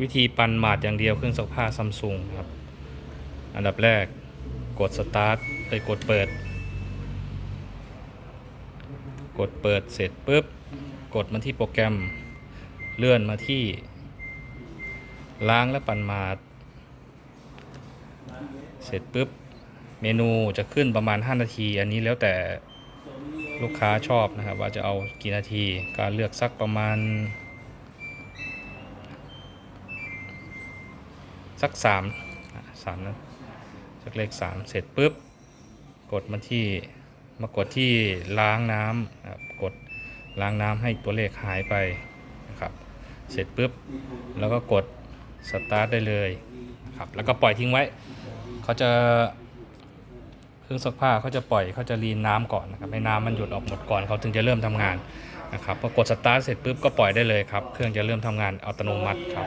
วิธีปั่นหมาดอย่างเดียวเครื่องซักผ้าซัมซุงครับ อันดับแรกกดสตาร์ทไปกดเปิด กดเปิดเสร็จปุ๊บ กดมาที่โปรแกรมเลื่อนมาที่ ล้างและปั่นหมาด เสร็จปุ๊บ เมนูจะขึ้นประมาณ 5 นาที อันนี้แล้วแต่ ลูกค้าชอบนะครับ ว่าจะเอากี่นาทีการเลือกสักประมาณ สักสามสามนะสักเลขสามเสร็จปุ๊บ กดมาที่มากดที่ล้างน้ำนะครับกดล้างน้ำให้ตัวเลขหายไปนะครับ เสร็จปุ๊บ แล้วก็กดสตาร์ทได้เลยครับแล้วก็ปล่อยทิ้งไว้เขาจะ เครื่องซักผ้าเขาจะปล่อยเขาจะรีนน้ำก่อนนะครับให้น้ำมันหยุดออกหมดก่อนเขาถึงจะเริ่มทำงานนะครับพอกดสตาร์ทเสร็จปุ๊บก็ปล่อยได้เลยครับ เครื่องจะเริ่มทำงานอัตโนมัติครับ